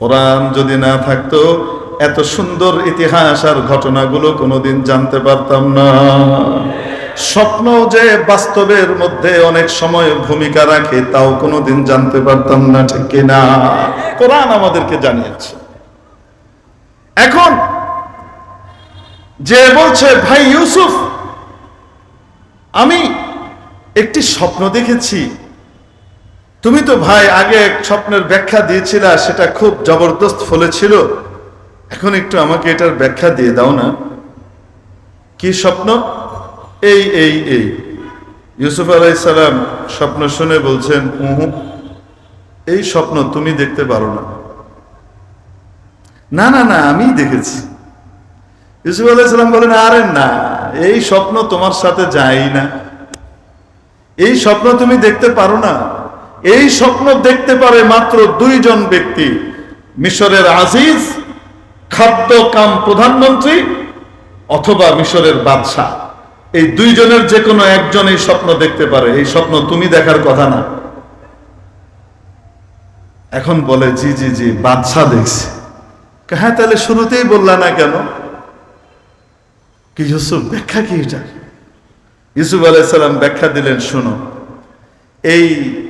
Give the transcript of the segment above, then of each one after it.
কোরআন যদি না থাকতো, এত সুন্দর ইতিহাস আর ঘটনাগুলো কোনোদিন জানতে পারতাম না। স্বপ্ন যে বাস্তবের মধ্যে অনেক সময় ভূমিকা রাখে, তাও কোনোদিন জানতে পারতাম না, ঠিক কিনা কোরআন আমাদেরকে জানিয়েছে। এখন, যে বলছে, ভাই ইউসুফ, আমি একটি স্বপ্ন দেখেছি। তুমি তো ভাই আগে এক স্বপ্নের ব্যাখ্যা দিয়েছিলা সেটা খুব জবরদস্ত ফলেছিল এখন একটু আমাকে এটার ব্যাখ্যা দিয়ে দাও না। কি স্বপ্ন? এই এই এই। ইউসুফ আলাইসালাম স্বপ্ন শুনে বলছেন, উহু, এই স্বপ্ন তুমি দেখতে পারো না। না না না আমি দেখেছি। ইউসুফ আলাইসালাম বলেন, আরে না, এই স্বপ্ন তোমার সাথে যায় না। এই স্বপ্ন তুমি দেখতে পারো না। এই স্বপ্ন দেখতে পারে মাত্র দুইজন ব্যক্তি, মিশরের আজিজ, খাদ্য কাম প্রধানমন্ত্রী অথবা মিশরের বাদশাহ। এই দুইজনের যে কোনো একজন এই স্বপ্ন দেখতে পারে। এই স্বপ্ন তুমি দেখার কথা না। এখন বলে, জি জি জি, বাদশাহ দেখছি। হ্যাঁ তাহলে শুরুতেই বললা না কেন? কি ইউসুফ, ব্যাখ্যা কি এটা? ইউসুফ আলাইসাল্লাম ব্যাখ্যা দিলেন, শুনো এই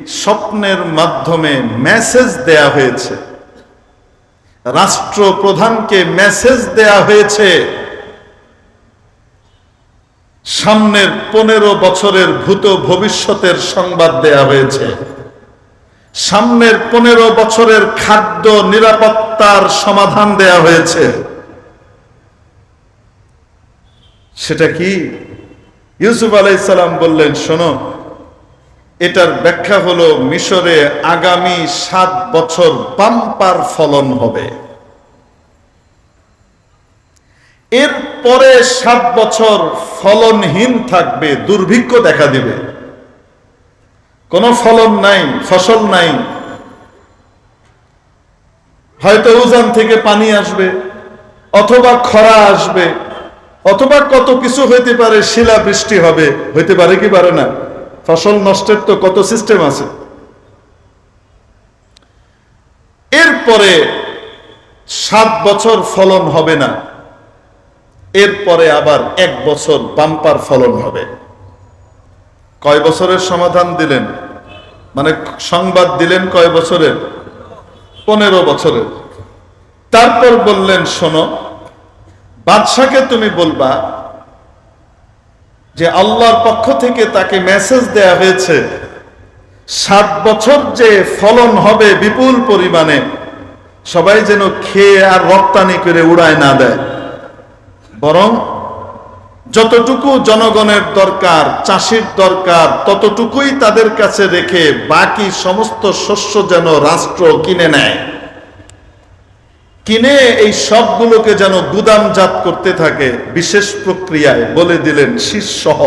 স্বপ্নের মাধ্যমে মেসেজ দেয়া হয়েছে। রাষ্ট্রপ্রধানকে মেসেজ দেয়া হয়েছে। সামনের পনেরো বছরের ভূত ভবিষ্যতের সংবাদ দেয়া হয়েছে। সামনের পনেরো বছরের খাদ্য নিরাপত্তার সমাধান দেয়া হয়েছে। সেটা কি? ইউসুফ আলাইসাল্লাম বললেন, শোনো এটার ব্যাখ্যা হলো মিশরে আগামী সাত বছর বাম্পার ফলন হবে। এর পরে সাত বছর ফলনহীন থাকবে, দুর্ভিক্ষ দেখা দিবে। কোনো ফলন নাই, ফসল নাই। হয়তো উজান থেকে পানি আসবে, অথবা খরা আসবে, অথবা কত কিছু হইতে পারে শিলা বৃষ্টি হবে, হইতে পারে কি পারে না। ফসল নষ্টের তো কত সিস্টেম আছে। এরপরে সাত বছর ফলন হবে না। এরপরে আবার এক বছর বাম্পার ফলন হবে। কয় বছরের সমাধান দিলেন? মানে সংবাদ দিলেন কয় বছরের? পনেরো বছরের। তারপর বললেন, শোনো, বাদশাকে তুমি বলবা যে আল্লাহর পক্ষ থেকে তাকে মেসেজ দেয়া হয়েছে, সাত বছর যে ফলন হবে বিপুল পরিমাণে, সবাই যেন খেয়ে আর রপ্তানি করে উড়ায় না দেয়। বরং যতটুকু জনগণের দরকার, চাষির দরকার, ততটুকুই তাদের কাছে রেখে বাকি সমস্ত শস্য যেন রাষ্ট্র কিনে নেয়। কিনে এই সবগুলোকে যেন গুদামজাত করতে থাকে, বিশেষ প্রক্রিয়ায় বলে দিলেন শীর্ষহ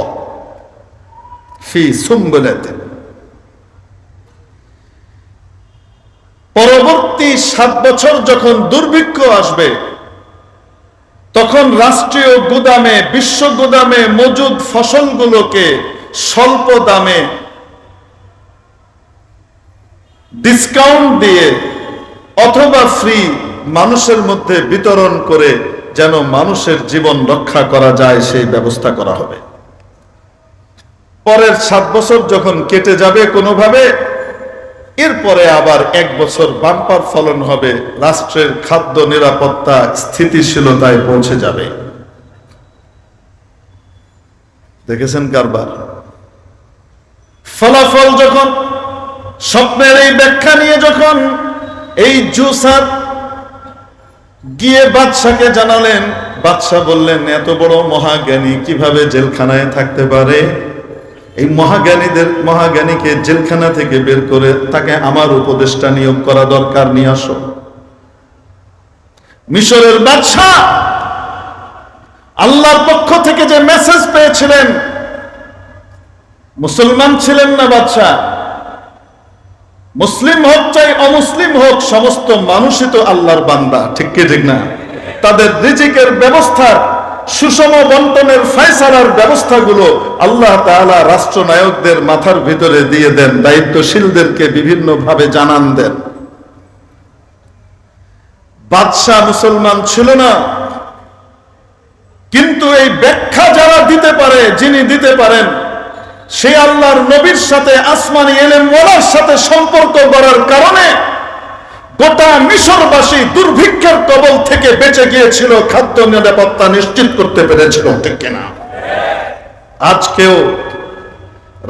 ফি সুম্বলাতে। পরবর্তী সাত বছর যখন দুর্ভিক্ষ আসবে, তখন রাষ্ট্রীয় গুদামে, বিশ্ব গুদামে মজুদ ফসলগুলোকে স্বল্প দামে ডিসকাউন্ট দিয়ে অথবা ফ্রি মানুষের মধ্যে বিতরণ করে যেন মানুষের জীবন রক্ষা করা যায়, সেই ব্যবস্থা করা হবে। পরের সাত বছর যখন কেটে যাবে কোনোভাবে, এরপরে আবার এক বছর বাম্পার ফলন হবে, রাষ্ট্রের খাদ্য নিরাপত্তা স্থিতিশীলতায় পৌঁছে যাবে। দেখেছেন কারবার? ফলাফল যখন, স্বপ্নের এই ব্যাখ্যা নিয়ে যখন, এই জুসার গিয়ে বাদশাকে জানালেন বাদশাহ বললেন, এত বড় মহাজ্ঞানী কীভাবে জেলখানায় থাকতে পারে? এই মহাজ্ঞানীদের, মহাজ্ঞানীকে জেলখানা থেকে বের করে তাকে আমার উপদেষ্টা নিয়োগ করা দরকার, নিয়ে আসো। মিশরের বাদশাহ আল্লাহর পক্ষ থেকে যে মেসেজ পেয়েছিলেন, মুসলমান ছিলেন না বাদশাহ মুসলিম হোক চাই অমুসলিম হোক, সমস্ত মানুষই তো আল্লাহর বান্দা, ঠিক কি, ঠিক না? তাদের রিজিকের ব্যবস্থার সুষম বন্টনের ফয়সালার ব্যবস্থাগুলো আল্লাহ তাআলা রাষ্ট্রনায়কদের মাথার ভিতরে দিয়ে দেন, দায়িত্বশীলদেরকে বিভিন্ন ভাবে জানান দেন। বাদশাহ মুসলমান ছিল না। কিন্তু এই ব্যাখ্যা যারা দিতে পারে, যিনি দিতে পারেন সে আল্লাহর নবীর সাথে আসমানি এলেম ওলার সাথে সম্পর্ক করার কারণে গোটা মিশরবাসী দুর্ভিক্ষের কবল থেকে বেঁচে গিয়েছিল, খাদ্য নিরাপত্তা নিশ্চিত করতে পেরেছিল, ঠিক কিনা? আজকেও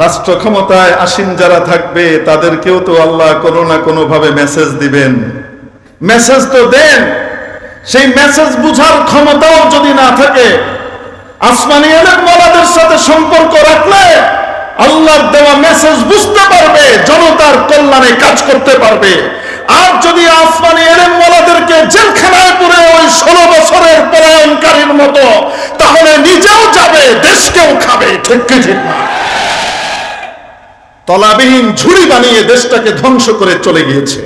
রাষ্ট্র ক্ষমতায় আসীন যারা থাকবে, তাদেরকেও তো আল্লাহ কোনো না কোনো ভাবে মেসেজ দিবেন। মেসেজ তো দেন, সেই মেসেজ বুঝার ক্ষমতাও যদি না থাকে, আসমানি এলেন মলাদের সাথে সম্পর্ক রাখলে আল্লাহর দেওয়া মেসেজ বুঝতে পারবে, জনতার কল্যাণে কাজ করতে পারবে। আর যদি আসমানি এলেন মলাদেরকে জেলখানায় পুরে ওই ষোলো বছরের পলায়নকারীর মতো, তাহলে নিজেও যাবে, দেশকেও খাবে, ঠিক কি ঠিক না? তলাবিহীন ঝুড়ি বানিয়ে দেশটাকে ধ্বংস করে চলে গিয়েছে।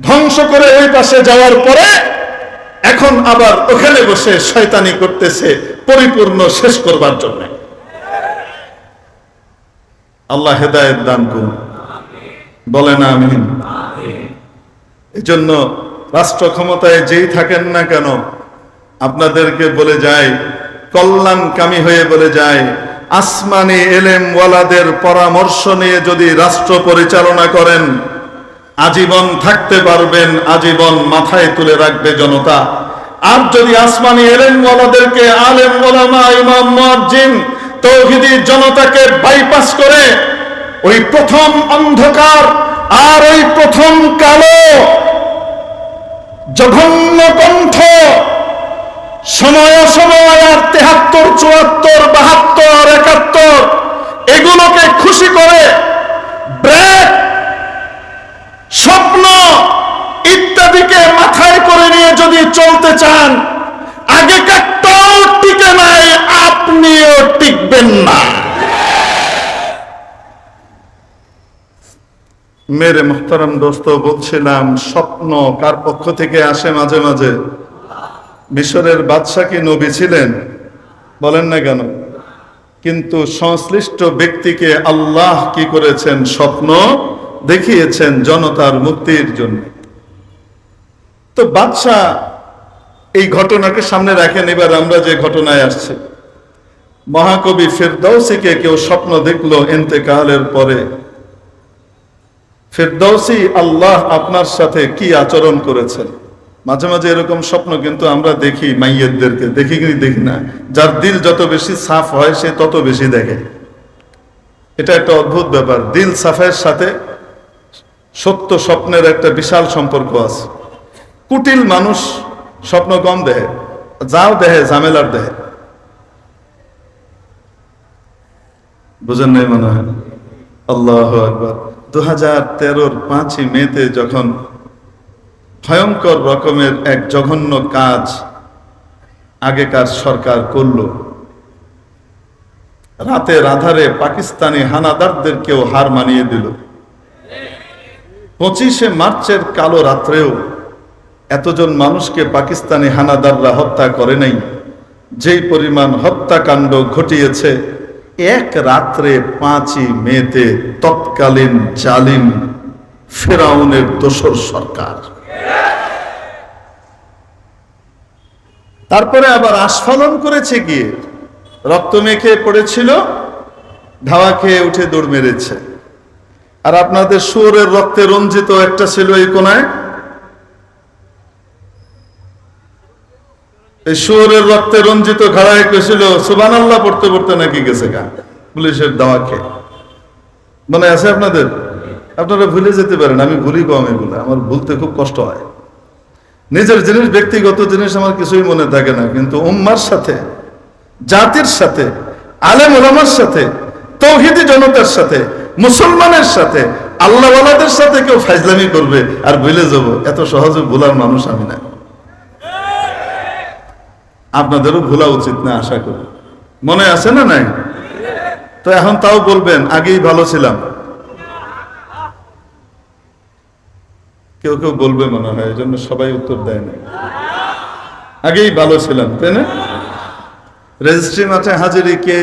ধ্বংস করে ওই পাশে যাওয়ার পরে, এখন আবার ওখানে বসে শয়তানি করতেছে, পরিপূর্ণ শেষ করবার জন্য। আল্লাহ হেদায়ত দান করুন। বলে না আমি এই জন্য রাষ্ট্র ক্ষমতায় যেই থাকেন না কেন, আপনাদেরকে বলে যায়, কল্যাণকামী হয়ে বলে যায়, আসমানি এলেম ওয়ালাদের পরামর্শ নিয়ে যদি রাষ্ট্র পরিচালনা করেন, আজীবন থাকতে পারবেন, আজীবন মাথায় তুলে রাখবে জনতা। আর যদি আসমানি এলেম ওয়ালাদেরকে আলেম ওলামা, ইমাম, মুয়াজ্জিন তৌহিদি জনতাকে বাইপাস করে ওই প্রথম অন্ধকার আর ওই প্রথম কালো জঘন্য কণ্ঠ সময় সময় আর তেহাত্তর, চুয়াত্তর, বাহাত্তর, একাত্তর, এগুলোকে খুশি করে ব্রেক, স্বপ্ন ইত্যাদিকে মাথায় করে নিয়ে যদি চলতে চান আগেকারটাও টিকে নাই। আপনিও টিকবেন না। মেরে মোহতারাম দোস্ত, বলছিলাম, স্বপ্ন কার পক্ষ থেকে আসে মাঝে মাঝে? মিশরের বাদশাহ কি নবী ছিলেন? বলেন না কেন? কিন্তু সংশ্লিষ্ট ব্যক্তিকে আল্লাহ কি করেছেন? স্বপ্ন দেখিয়েছেন জনতার মুক্তির জন্য। তো বাদশাহ এই ঘটনাকে সামনে রাখেন, এবার আমরা যে ঘটনায় আসছি। মহাকবি ফেরদৌসিকে কেউ স্বপ্ন দেখল এতেকালের পরে। ফেরদৌসি আল্লাহ আপনার সাথে কি আচরণ করেছেন? মাঝে মাঝে এরকম স্বপ্ন কিন্তু আমরা দেখি মাইয়েরদেরকে দেখি কি দেখি না। যার দিল যত বেশি সাফ হয়, সে তত বেশি দেখে। এটা একটা অদ্ভুত ব্যাপার। দিল সাফের সাথে সত্য স্বপ্নের একটা বিশাল সম্পর্ক আছে। কুটিল মানুষ স্বপ্ন কম দেহে যাও দেহে, ঝামেলার দেহে। বুঝেন নাই মনে হয়? আল্লাহ একবার দু হাজার তেরোর পাঁচই মেতে যখন ভয়ঙ্কর রকমের এক জঘন্য কাজ আগেকার সরকার করল, রাতের আধারে পাকিস্তানি হানাদারদেরকেও হার মানিয়ে দিল। পঁচিশে মার্চের কালো রাত্রেও এতজন মানুষকে পাকিস্তানি হানাদাররা হত্যা করে নাই। যেই পরিমাণ হত্যাকাণ্ড ঘটিয়েছে এক রাত্রে পাঁচই মেতে তৎকালীন জালিম ফেরাউনের দোসর সরকার। তারপরে আবার আস্ফালন করেছে গিয়ে। রক্ত মেখে পড়েছিল, ধাওয়া খেয়ে উঠে দৌড় মেরেছে। আর আপনাদের সুরের রক্তে রঞ্জিত একটা ছিল এই কোনায় এই সুরের রক্তে রঞ্জিত ঘাড়ায় কেছিল সুবান আল্লাহ পড়তে পড়তে নাকি গেছে গা? পুলিশের দাওয়া খেয়ে। মনে আছে আপনাদের? আপনারা ভুলে যেতে পারেন, আমি ভুলি কম এগুলো, আমার ভুলতে খুব কষ্ট হয়। নিজের জিনিস, ব্যক্তিগত জিনিস আমার কিছুই মনে থাকে না, কিন্তু উম্মার সাথে, জাতির সাথে, আলেম ওলামার সাথে, তৌহিদি জনতার সাথে, মুসলমানের সাথে, আল্লাহওয়ালাদের সাথে কেউ ফাইজলামি করবে, আর ভুলে যাব। এত সহজে ভুলার মানুষ আমি না। আপনাদেরও ভোলা উচিত না, আশা করি। মনে আছে না নাই? তো এখন তাও বলবেন, আগেই ভালো ছিলাম। কেউ কেউ বলবে মনে হয় এই জন্য সবাই উত্তর দেয় না। আগেই ভালো ছিলাম, তাই না? রেজিস্ট্রি মাঠে হাজিরি, কে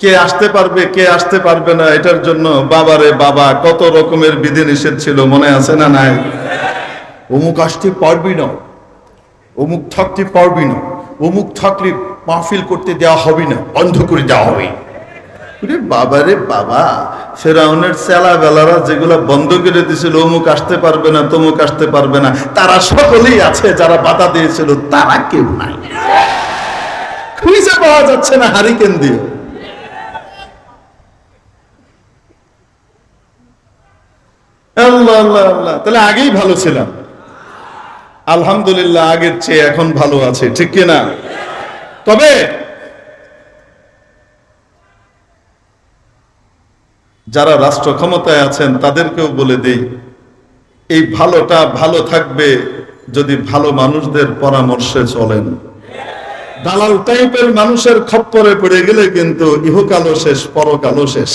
কে আসতে পারবে, কে আসতে পারবে না, এটার জন্য বাবারে বাবা, কত রকমের বিধি নিষেধ ছিল, মনে আছে না নাই? অমুক আসতে পারবি না। অমুক থাকতে পারবি না। অমুক থাকলে মাহফিল করতে দেওয়া হবে না, বন্ধ করে দেওয়া হবে। ওরে বাবা ফেরাউনের চেলা বেলারা যেগুলা বন্ধ করে দিয়েছিল অমুক আসতে পারবে না, তমুক আসতে পারবে না, তারা সকলেই আছে, যারা বাধা দিয়েছিল, তারা কেউ নাই। খুঁজে পাওয়া যাচ্ছে না হারিকেন দিয়ে। আল্লাহ আল্লাহ আল্লাহ, তাহলে আগেই ভালো ছিলাম। আলহামদুলিল্লাহ, আগের চেয়ে এখন ভালো আছে, ঠিক কিনা তবে যারা রাষ্ট্র ক্ষমতায় আছেন, তাদেরকেও বলে দেই, এই ভালোটা ভালো থাকবে যদি ভালো মানুষদের পরামর্শে চলেন। দালাল টাইপের মানুষের খপ্পরে পড়ে গেলে কিন্তু ইহকালও শেষ, পরকালও শেষ।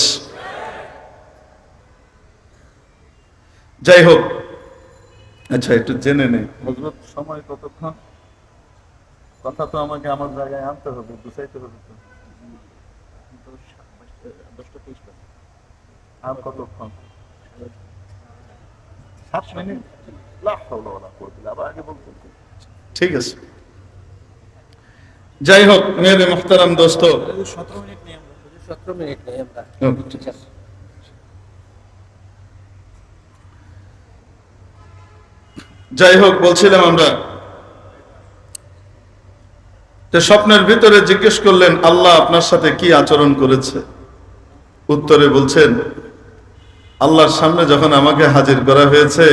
যাই হোক আচ্ছা একটু জেনে নেই। হজরত সময় কতক্ষণ? কথা তো আমাকে আমার জায়গায় আনতে হবে গুছাইতে হবে তো। আর কতক্ষণ? সাত মিনিট? ঠিক আছে। যাই হোক মেরে মোহতারাম দোস্ত। সতেরো মিনিট নেই আমরা সতেরো মিনিট নেই আমরা ওকে, ঠিক আছে। যাই হোক, বলছিলাম আমরা। স্বপ্নের ভিতরে জিজ্ঞেস করলেন, আল্লাহ আপনার সাথে কি আচরণ করেছে? উত্তরে বলছেন, আল্লাহর সামনে যখন আমাকে হাজির করা হয়েছে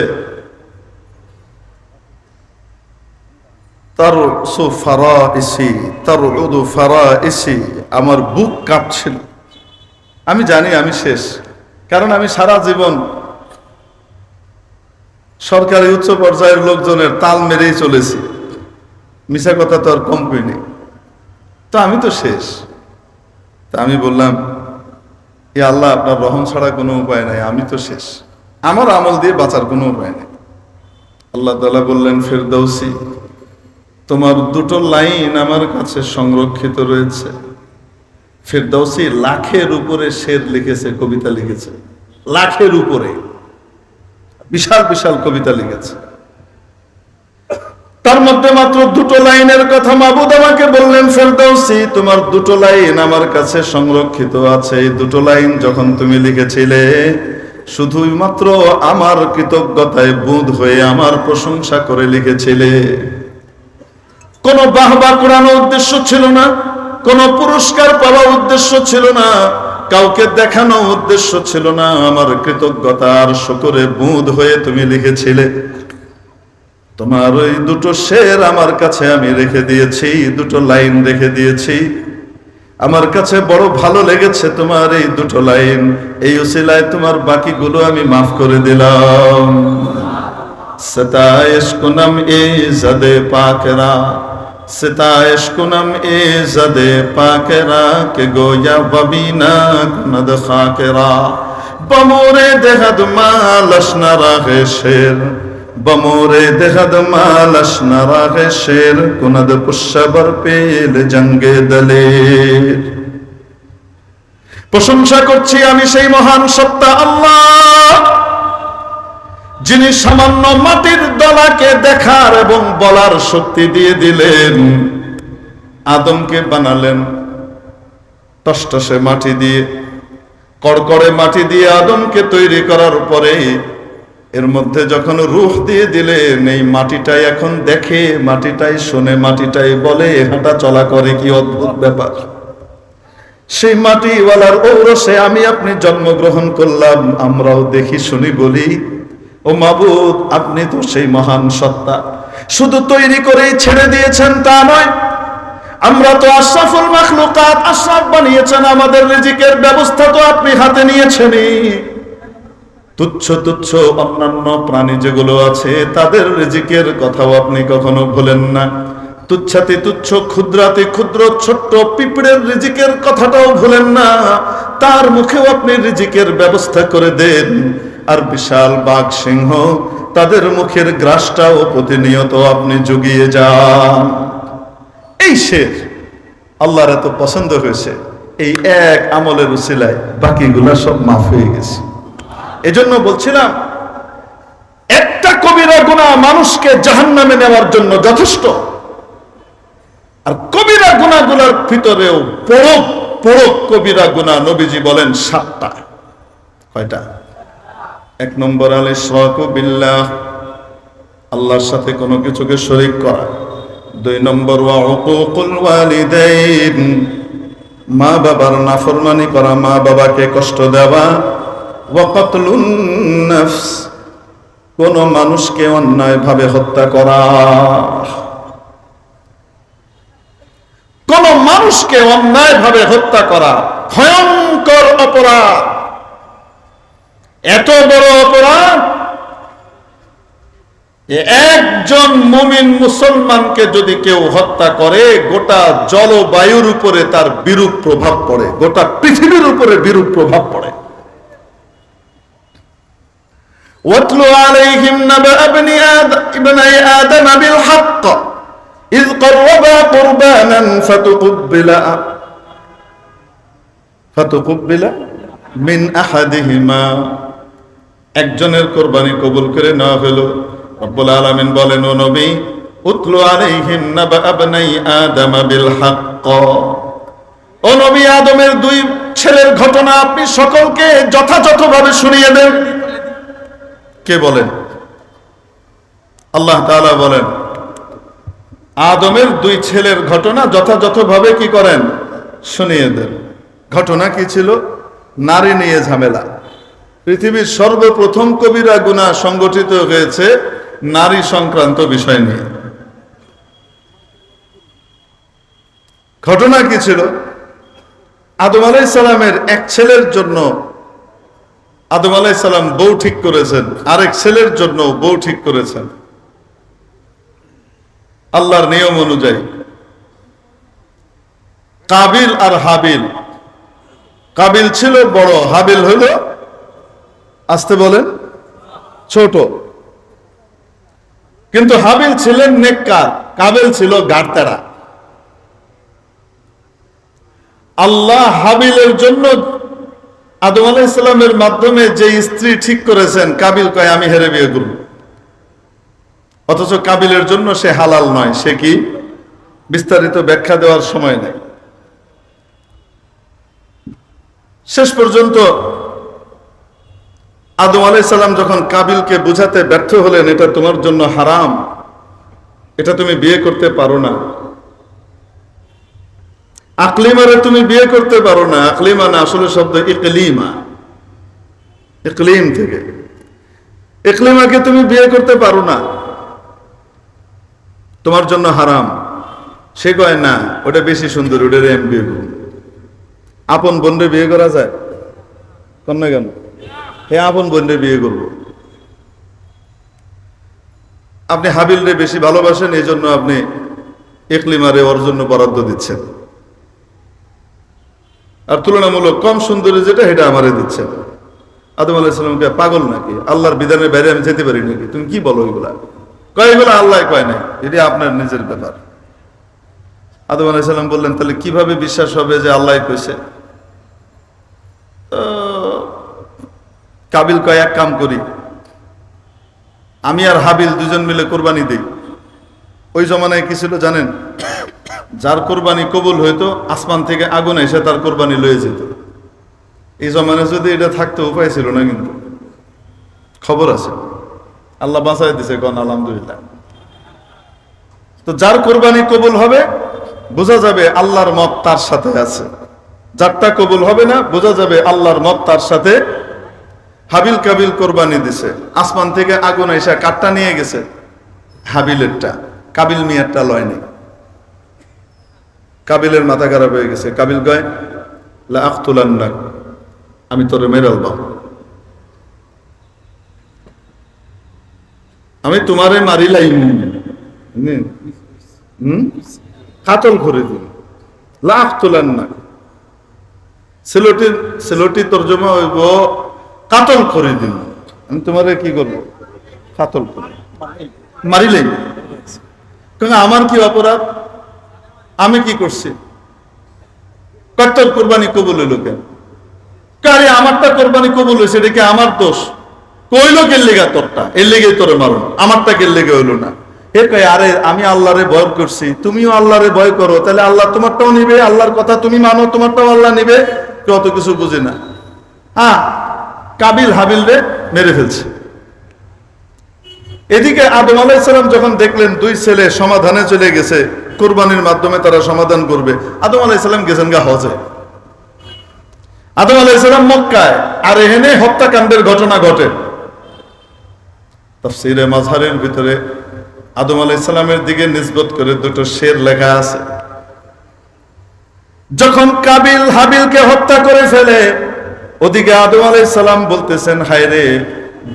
তার ফারা ইসি তার উদু ফারা ইসি আমার বুক কাঁপছিল। আমি জানি আমি শেষ, কারণ আমি সারা জীবন সরকারি উচ্চ পর্যায়ের লোকজনের তাল মেরেই চলেছি। মিশা কথা তো আর কম নেই তো আমি তো শেষ। তা আমি বললাম, এ আল্লাহ, আপনার রহম ছাড়া কোনো উপায় নাই, আমি তো শেষ। আমার আমল দিয়ে বাঁচার কোনো উপায় নেই। আল্লাহ তালা বললেন ফেরদৌসি তোমার দুটো লাইন আমার কাছে সংরক্ষিত রয়েছে। ফেরদৌসি লাখের উপরে শের লিখেছে, কবিতা লিখেছে। লাখের উপরে। বিশাল বিশাল কবিতা লিখেছে। তার মধ্যে মাত্র দুটো লাইনের কথা মাবুদ আমাকে বললেন, ফেরদৌসি, তোমার দুটো লাইন আমার কাছে সংরক্ষিত আছে। এই দুটো লাইন যখন তুমি লিখেছিলে, শুধুই মাত্র আমার কৃতজ্ঞতায় বুধ হয়ে আমার প্রশংসা করে লিখেছিলে। কোনো বাহবা কোরআন উদ্দেশ্য ছিল না, কোনো পুরস্কার পাওয়া উদ্দেশ্য ছিল না কাউকে দেখানো উদ্দেশ্য ছিল না। আমার কৃতজ্ঞতার শকরে বুধ হয়ে তুমি লিখেছিলে। তোমার ওই দুটো শের আমার কাছে আমি রেখে দিয়েছি, দুটো লাইন রেখে দিয়েছি। আমার কাছে বড় ভালো লেগেছে তোমার এই দুটো লাইন। এই উশিলায় তোমার বাকিগুলো আমি মাফ করে দিলাম। সেটা কুনম এ জদে পাকরা। ستائش کنم اے زد پاک را کہ گویا وبینا کند خاک را بمور دہد مالش نراغ شیر بمور دہد مالش نراغ شیر کند پشبر پیل جنگ دلیر প্রশংসা করছি আমি সেই মহান সত্তা আল্লাহ যিনি সামান্য মাটির দলাকে দেখার এবং বলার শক্তি দিয়ে দিলেন, আদমকে বানালেন, টসটসে মাটি দিয়ে, কড়কড়ে মাটি দিয়ে আদমকে তৈরি করার পরে এর মধ্যে যখন রুহ দিয়ে দিলেন, এই মাটিটাই এখন দেখে, মাটিটাই শোনে, মাটিটাই বলে হাঁটা চলা করে কি অদ্ভুত ব্যাপার। সেই মাটিওয়ালার ঔরসে আমি আপনি জন্মগ্রহণ করলাম, আমরাও দেখি, শুনি, বলি। ও মাবুদ, আপনি তো সেই মহান সত্তা। শুধু তৈরি করেই ছেড়ে দিয়েছেন তা নয়, আমরা তো আশরাফুল মাখলুকাত, আশরাফ বানিয়েছেন আমাদের রিজিকের ব্যবস্থা তো আপনি হাতে নিয়েছেনই। তুচ্ছ তুচ্ছ অন্যান্য প্রাণী যেগুলো আছে, তাদের রিজিকের কথাও আপনি কখনো ভুলেন না। তুচ্ছাতি তুচ্ছ, ক্ষুদ্রাতি ক্ষুদ্র, ছোট্ট পিঁপড়ের রিজিকের কথাটাও ভুলেন না। তার মুখেও আপনি রিজিকের ব্যবস্থা করে দেন। আর বিশাল বাঘ সিংহ, তাদের মুখের গ্রাসটাও প্রতিনিয়ত আপনি জুগিয়ে যান। এই শের আল্লাহর এত পছন্দ হয়েছে, এই এক আমলের উসিলায় বাকিগুলা সব মাফ হয়ে গেছে। এজন্য বলছিলাম, একটা কবিরা গুণা মানুষকে জাহান্নামে নেওয়ার জন্য যথেষ্ট, আর কবিরা গুণাগুলার ভিতরেও বড় বড় কবিরা গুণা নবীজি বলেন সাতটা। কয়টা? এক নম্বর আলে বিল্লাহ, আল্লাহর সাথে কোনো কিছুকে শরিক করা। দুই নম্বর মা বাবার নাফরমানি করা, মা বাবাকে কষ্ট দেওয়া। কোন মানুষকে অন্যায়ভাবে হত্যা করা। কোন মানুষকে অন্যায়ভাবে হত্যা করা, ভয়ঙ্কর অপরাধ। এত বড় অপরাধ যে একজন মুমিন মুসলমানকে যদি কেউ হত্যা করে গোটা জলবায়ুর উপরে তার বিরূপ প্রভাব পড়ে গোটা পৃথিবীর উপরে বিরূপ প্রভাব পড়ে واتل عليهم نبأ ابن آدم ابني آدم بالحق إذ قربا قربانا فتقبل فتقبل من أحدهما একজনের কোরবানি কবুল করে নেওয়া হলো। রব্বুল আলামিন বলেন, ও নবী, উতলু আলাইহিম নাবা আবনাই আদম বিল হক ও নবী, আদমের দুই ছেলের ঘটনা আপনি সকলকে যথাযথভাবে শুনিয়ে দেন। কে বলেন? আল্লাহ তাআলা বলেন, আদমের দুই ছেলের ঘটনা যথাযথভাবে কি করেন? শুনিয়ে দেন। ঘটনা কি ছিল? নারী নিয়ে ঝামেলা। পৃথিবীর সর্বপ্রথম কবিরা গুণা সংগঠিত হয়েছে নারী সংক্রান্ত বিষয় নিয়ে। ঘটনা কি ছিল? আদম আলাইসালামের এক ছেলের জন্য, আদম আলাইসালাম বউ ঠিক করেছেন, আরেক ছেলের জন্য বউ ঠিক করেছেন। আল্লাহর নিয়ম অনুযায়ী। কাবিল আর হাবিল। কাবিল ছিল বড়, হাবিল হইল আসতে বলেন। ছোট। কিন্তু হাবিল ছিলেন নেককার, কাবিল ছিল গাড়তেরা আল্লাহ হাবিলের জন্য আদম আলাহ ইসলামের মাধ্যমে যে স্ত্রী ঠিক করেছেন, কাবিল কয়, আমি হেরে বিয়ে করব। অথচ কাবিলের জন্য সে হালাল নয়, সে কি? বিস্তারিত ব্যাখ্যা দেওয়ার সময় নেই। শেষ পর্যন্ত আদম আলাইসাল্লাম যখন কাবিলকে বুঝাতে ব্যর্থ হলেন, এটা তোমার জন্য হারাম, এটা তুমি বিয়ে করতে পারো না। আকলিমারে তুমি বিয়ে করতে পারো না। আকলিমা না, আসলে শব্দ ইকলিমা। ইকলিম থেকে। ইকলিমাকে তুমি বিয়ে করতে পারো না। তোমার জন্য হারাম। সে কয়, না, ওটা বেশি সুন্দর ওটার আমি বিয়ে করব। আপন বোনরে বিয়ে করা যায়? কন না কেন? হে আপন বোনরে বিয়ে করব। আপনি হাবিলরে বেশি ভালোবাসেন এই জন্য আপনি একলিমারে ওর জন্য বরাদ্দ দিচ্ছেন। আর তুলনামূলক কম সুন্দরী যেটা, সেটা আমারে দিচ্ছেন। আদম আলাহিসামকে পাগল নাকি? আল্লাহর বিধানের বাইরে আমি যেতে পারি নাকি? তুমি কি বলো এগুলা? কয় এগুলো আল্লাহ কয় নাই? এটি আপনার নিজের ব্যাপার। আদম আলাইসাল্লাম বললেন, তাহলে কীভাবে বিশ্বাস হবে যে আল্লাহ কইছে? তো কাবিল কয়, এক কাম করি। আমি আর হাবিল দুজন মিলে কোরবানি দিই। ওই জমানায় কি ছিল জানেন? যার কোরবানি কবুল হইতো, আসমান থেকে আগুন এসে তার কোরবানি লয়ে যেত। এই জমানায় যদি এটা থাকতে, উপায় ছিল না কিন্তু। খবর আছে। আল্লাহ বাঁচাই দিছে গণ, আলহামদুলিল্লাহ। তো যার কোরবানি কবুল হবে, বোঝা যাবে আল্লাহর মত তার সাথে আছে। যারটা কবুল হবে না, বোঝা যাবে আল্লাহর মত তার সাথে হাবিল কাবিল কোরবানি দিছে। আসমান থেকে আগুন এসে কাঠটা নিয়ে গেছে। হাবিলেরটা, কাবিল মিয়ারটা লয়নি। কাবিলের মাথা খারাপ হয়ে গেছে। কাবিল গয় আখতুলান্নাক, আমি তোরে মেরাল বাবু আমি তোমারে মারিলাই হুম? কাতল করে দিন লাখ তোলান না সেলোটি সেলোটি তর্জমা হইব কাতল করে দিন আমি তোমারে কি করব? কাতল করে। কারণ আমার কি অপরাধ? আমি কি করছি? কত্তর কোরবানি কবুল হইল কেন? কারে আমারটা কোরবানি কবুল হয়েছে এটা কি আমার দোষ? কইলো কে লেগা তোরটা? এর লেগে তোরে মারুন আমারটা কে লেগে হইল না? হে কয় আরে আমি আল্লাহরে ভয় করছি তুমিও আল্লাহরে ভয় করো তাহলে আল্লাহ তোমারটাও নিবে আল্লাহর কথা তুমি মানো তোমারটাও আল্লাহ নিবে। কেউ অত কিছু বুঝে না। হ্যাঁ কাবিল হাবিল রে মেরে ফেলছে। এদিকে আদম আলাইসালাম যখন দেখলেন দুই ছেলে সমাধানে চলে গেছে, কোরবানির মাধ্যমে তারা সমাধান করবে, আদম আলাইসালাম গেছেন গা হজে। আদম আলাইসালাম মক্কায়, আর এখানে হত্যাকাণ্ডের ঘটনা ঘটে। তফসিরে মাঝহারের ভিতরে আদম আলাইসালামের দিকে নিসবত করে দুটো শের লেখা আছে। যখন কাবিল হাবিলকে হত্যা করে ফেলে ওদিকে আদম আলাইসালাম বলতেছেন হায়রে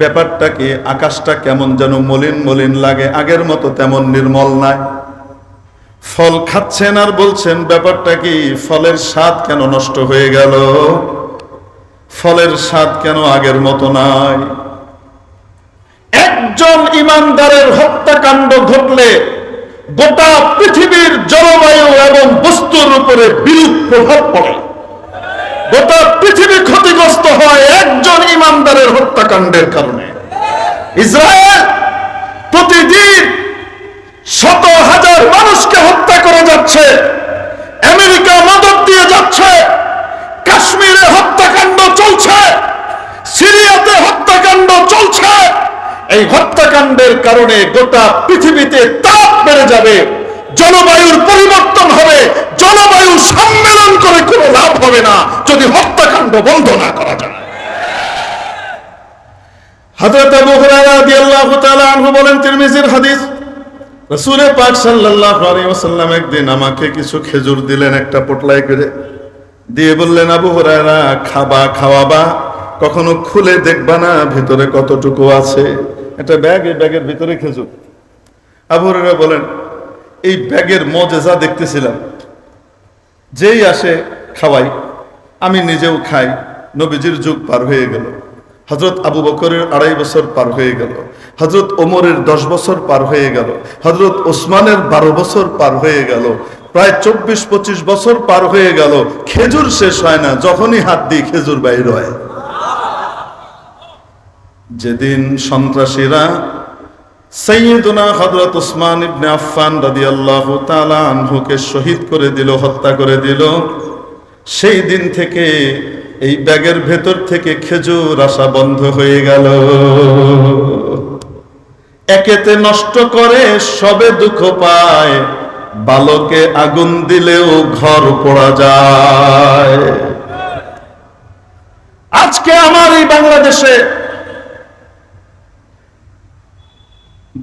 ব্যাপারটা কি আকাশটা কেমন যেন মলিন মলিন লাগে, আগের মতো তেমন নির্মল নাই। ফল খাচ্ছেন আর বলছেন, ব্যাপারটা কি, ফলের স্বাদ কেন নষ্ট হয়ে গেল? ফলের স্বাদ কেন আগের মতো নাই? একজন ইমানদারের হত্যাকাণ্ড ঘটলে গোটা পৃথিবীর জলবায়ু এবং বস্তুর উপরে বিরূপ প্রভাব পড়ে। গোটা পৃথিবী ক্ষতিগ্রস্ত হয় একজন ইমানদারের হত্যাকাণ্ডের কারণে। ইসরায়েল প্রতিদিন শত হাজার মানুষকে হত্যা করে যাচ্ছে, আমেরিকা মদত দিয়ে যাচ্ছে, কাশ্মীরে হত্যাকাণ্ড চলছে, সিরিয়াতে হত্যাকাণ্ড চলছে। এই হত্যাকাণ্ডের কারণে গোটা পৃথিবীতে তাপ বেড়ে যাবে। জলবায়ুর পরিবর্তন হবে, জলবায়ু সম্মেলন করে কোনো লাভ হবে না, যদি হত্যাকাণ্ড বন্ধ না করা যায়। হযরত আবু হুরায়রা রাদিয়াল্লাহু তাআলা আনহু বলেন, তিরমিজির হাদিস রাসূল পাক সাল্লাল্লাহু আলাইহি ওয়াসাল্লাম একদিন আমাকে কিছু খেজুর দিলেন একটা পোটলায় করে। দিয়ে বললেন, আবু হুরায়রা, খাবা, খাওয়াবা, কখনো খুলে দেখবা না ভিতরে কতটুকু আছে? একটা ব্যাগ এই ব্যাগের ভিতরে খেজুর। আবু হুরায়রা বলেন এই ব্যাগের মজেজা দেখতেছিলাম। যেই আসে খাওয়াই, আমি নিজেও খাই, নবীজির যুগ পার হয়ে গেল। হজরত আবু বকরের আড়াই বছর পার হয়ে গেল। হজরত ওমরের দশ বছর পার হয়ে গেল। হজরত ওসমানের বারো বছর পার হয়ে গেল। প্রায় চব্বিশ, পঁচিশ বছর পার হয়ে গেল। খেজুর শেষ হয় না, যখনই হাত দিই খেজুর বাইর হয়। যেদিন সন্ত্রাসীরা সৈয়দুনা হযরত উসমান ইবনে আফফান রাদিয়াল্লাহু তাআলা আনহুকে শহীদ করে দিল, হত্যা করে দিল। সেই দিন থেকে এই ব্যাগের ভেতর থেকে খেজুর আসা বন্ধ হয়ে গেল। একেতে নষ্ট করে সবে দুঃখ পায়, বালকে আগুন দিলেও ঘর পড়া যায়। আজকে আমার এই বাংলাদেশে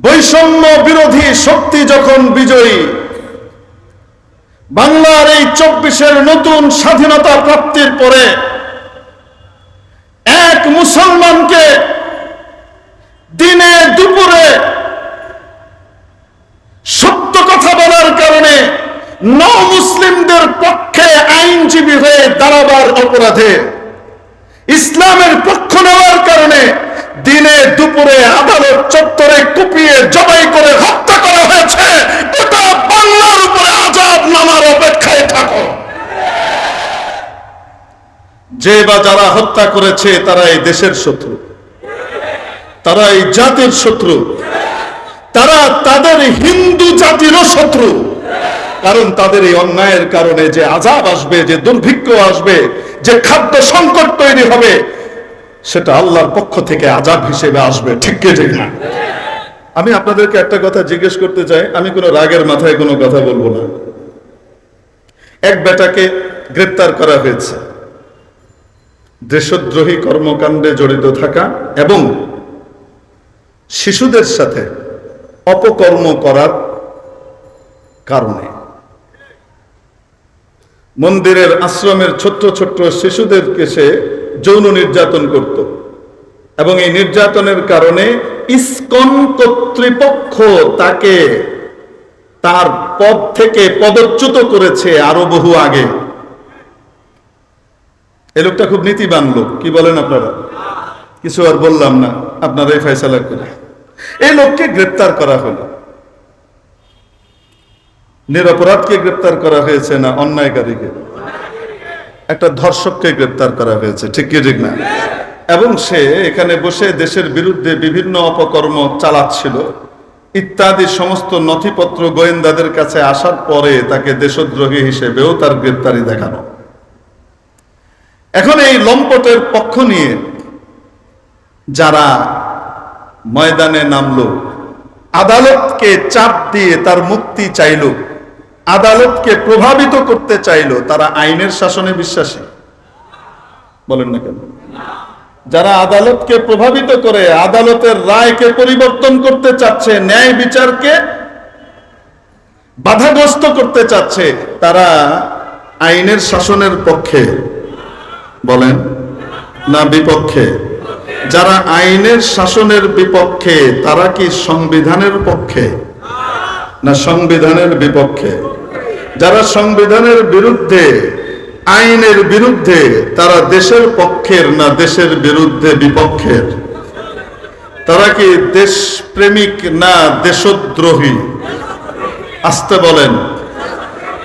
বৈষম্য বিরোধী শক্তি যখন বিজয়ী, বাংলার এই চব্বিশের নতুন স্বাধীনতা প্রাপ্তির পরে এক মুসলমানকে দিনে দুপুরে সত্য কথা বলার কারণে ন মুসলিমদের পক্ষে আইনজীবী হয়ে দাঁড়াবার অপরাধে, ইসলামের পক্ষ নেওয়ার কারণে দিনে দুপুরে আদালত চত্বরে কুপিয়ে জবাই করে হত্যা করা হয়েছে। গোটা বাংলার উপরে আজাব নামার অপেক্ষায় থাকো। যে বা যারা হত্যা করেছে তারা এই দেশের শত্রু। তারা এই জাতির শত্রু। তারা তাদের হিন্দু জাতিরও শত্রু। কারণ তাদের এই অন্যায়ের কারণে যে আজাব আসবে, যে দুর্ভিক্ষ আসবে, যে খাদ্য সংকট তৈরি হবে সেটা আল্লাহর পক্ষ থেকে আজাব হিসেবে আসবে, ঠিক কে, ঠিক না? আমি আপনাদেরকে একটা কথা জিজ্ঞেস করতে চাই, আমি কোনো রাগের মাথায় কোনো কথা বলব না। এক বেটাকে গ্রেপ্তার করা হয়েছে। দেশদ্রোহী কর্মকাণ্ডে জড়িত থাকা এবং শিশুদের সাথে অপকর্ম করার কারণে। মন্দিরের আশ্রমের ছোট্ট ছোট্ট শিশুদেরকে সে যৌন নির্যাতন করত। এবং এই নির্যাতনের কারণে ইসকন কর্তৃপক্ষ তাকে তার পদ থেকে পদচ্যুত করেছে আরও বহু আগে। এই লোকটা খুব নীতিবান লোক, কি বলেন আপনারা? কিছু আর বললাম না আপনারাই ফয়সালা করে। এই লোককে গ্রেপ্তার করা হলো। নিরপরাধকে গ্রেপ্তার করা হয়েছে না, অন্যায়কারীকে। একটা ধর্ষককে গ্রেপ্তার করা হয়েছে, ঠিক কি, ঠিক না? এবং সে এখানে বসে দেশের বিরুদ্ধে বিভিন্ন অপকর্ম চালাচ্ছিল, ইত্যাদি সমস্ত নথিপত্র গোয়েন্দাদের কাছে আসার পরে তাকে দেশদ্রোহী হিসেবেও তার গ্রেপ্তারি দেখানো। এখন এই লম্পটের পক্ষ নিয়ে যারা ময়দানে নামলো, আদালতকে চাপ দিয়ে তার মুক্তি চাইল আদালতকে প্রভাবিত করতে চাইল, তারা আইনের শাসনে বিশ্বাসী। বলেন না কেন? যারা আদালতকে প্রভাবিত করে, আদালতের রায়কে পরিবর্তন করতে চাচ্ছে, ন্যায় বিচারকে বাধাগ্রস্ত করতে চাচ্ছে, তারা আইনের শাসনের পক্ষে। বলেন না বিপক্ষে। যারা আইনের শাসনের বিপক্ষে, তারা কি সংবিধানের পক্ষে? না সংবিধানের বিপক্ষে? যারা সংবিধানের বিরুদ্ধে, আইনের বিরুদ্ধে, তারা দেশের পক্ষের না দেশের বিরুদ্ধে বিপক্ষের? তারা কি দেশপ্রেমিক না দেশদ্রোহী? আসতে বলেন।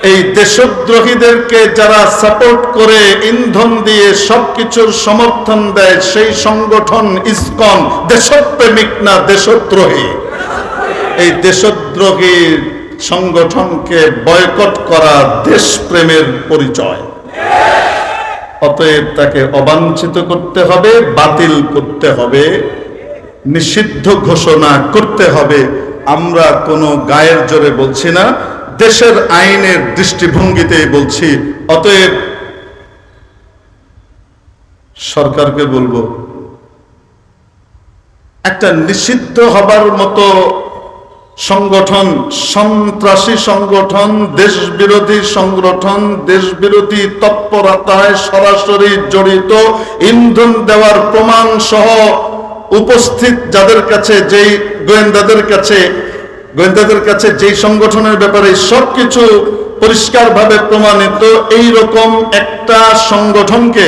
এই দেশদ্রোহীদেরকে যারা সাপোর্ট করে, ইন্ধন দিয়ে সবকিছুর সমর্থন দেয়, সেই সংগঠন ইসকন দেশপ্রেমিক না দেশদ্রোহী? এই দেশদ্রোহী সংগঠনকে বয়কট করা দেশপ্রেমের পরিচয়। অতএব তাকে অবাঞ্ছিত করতে হবে, বাতিল করতে হবে, নিষিদ্ধ ঘোষণা করতে হবে। আমরা কোনো গায়ের জোরে বলছি না, দেশের আইনের দৃষ্টিভঙ্গিতে বলছি। অতএব সরকারকে বলব, একটা নিষিদ্ধ হবার মতো সংগঠন, সন্ত্রাসী সংগঠন, দেশবিরোধী সংগঠন, দেশবিরোধী তৎপরতায় সরাসরি জড়িত, ইন্ধন দেওয়ার প্রমাণ সহ উপস্থিত যাদের কাছে, যেই গোয়েন্দাদের কাছে গোয়েন্দাদের কাছে যেই সংগঠনের ব্যাপারে সবকিছু পরিষ্কারভাবে প্রমাণিত এই রকম একটা সংগঠনকে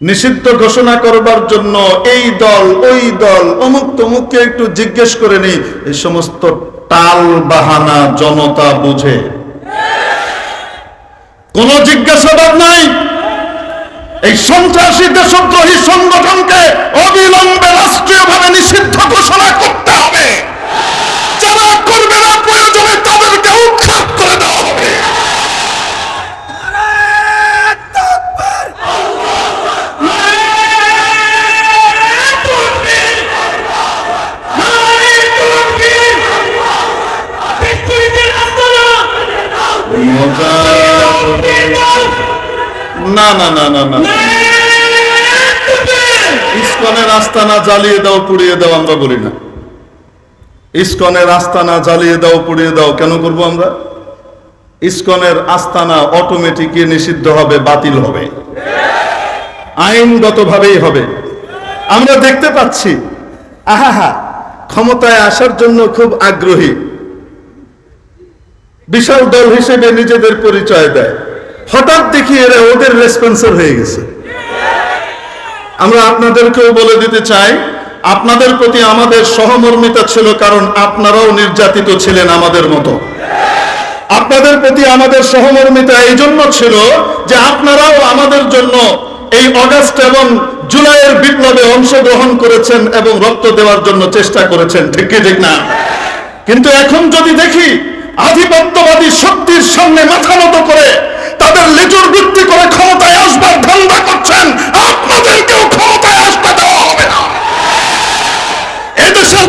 নিষিদ্ধ ঘোষণা করবার জন্য এই দল, ওই দল, অমুক তমুককে একটু জিজ্ঞেস করে নি এই সমস্ত টাল বাহানা জনতা বুঝে। কোন জিজ্ঞাসাবাদ নাই। এই সন্ত্রাসী দেশদ্রোহী সংগঠনকে অবিলম্বে রাষ্ট্রীয়ভাবে নিষিদ্ধ ঘোষণা করতে হবে। না না না না না ইস্কনের আস্তানা জ্বালিয়ে দাও পুড়িয়ে দাও আমরা বলি না ইস্কনের আস্তানা জ্বালিয়ে দাও পুড়িয়ে দাও কেন করব আমরা ইস্কনের আস্তানা অটোমেটিকই নিষিদ্ধ হবে বাতিল হবে আইনগতভাবেই হবে আমরা দেখতে পাচ্ছি আহা ক্ষমতায় আসার জন্য খুব আগ্রহী বিশাল দল হিসেবে নিজেদের পরিচয় দেয় হঠাৎ দেখি এরা ওদের রেসপন্সর হয়ে গেছে। আমরা আপনাদেরকেও বলে দিতে চাই, আপনাদের প্রতি আমাদের সহমর্মিতা ছিল কারণ আপনারাও নির্যাতিত ছিলেন আমাদের মতো। আপনাদের প্রতি আমাদের সহমর্মিতা এই জন্য ছিল যে আপনারাও আমাদের জন্য এই অগাস্ট এবং জুলাইয়ের বিপ্লবে অংশগ্রহণ করেছেন এবং রক্ত দেওয়ার জন্য চেষ্টা করেছেন, ঠিক কি, ঠিক না? কিন্তু এখন যদি দেখি আধিপত্যবাদী শক্তির সামনে মাথা নত করে তাদের লিচুর বৃত্তি করে ক্ষমতায় আসবার ধান্দা করছেন, আপনাদেরকেও ক্ষমতায় আসতে দেওয়া হবে না। এদেশের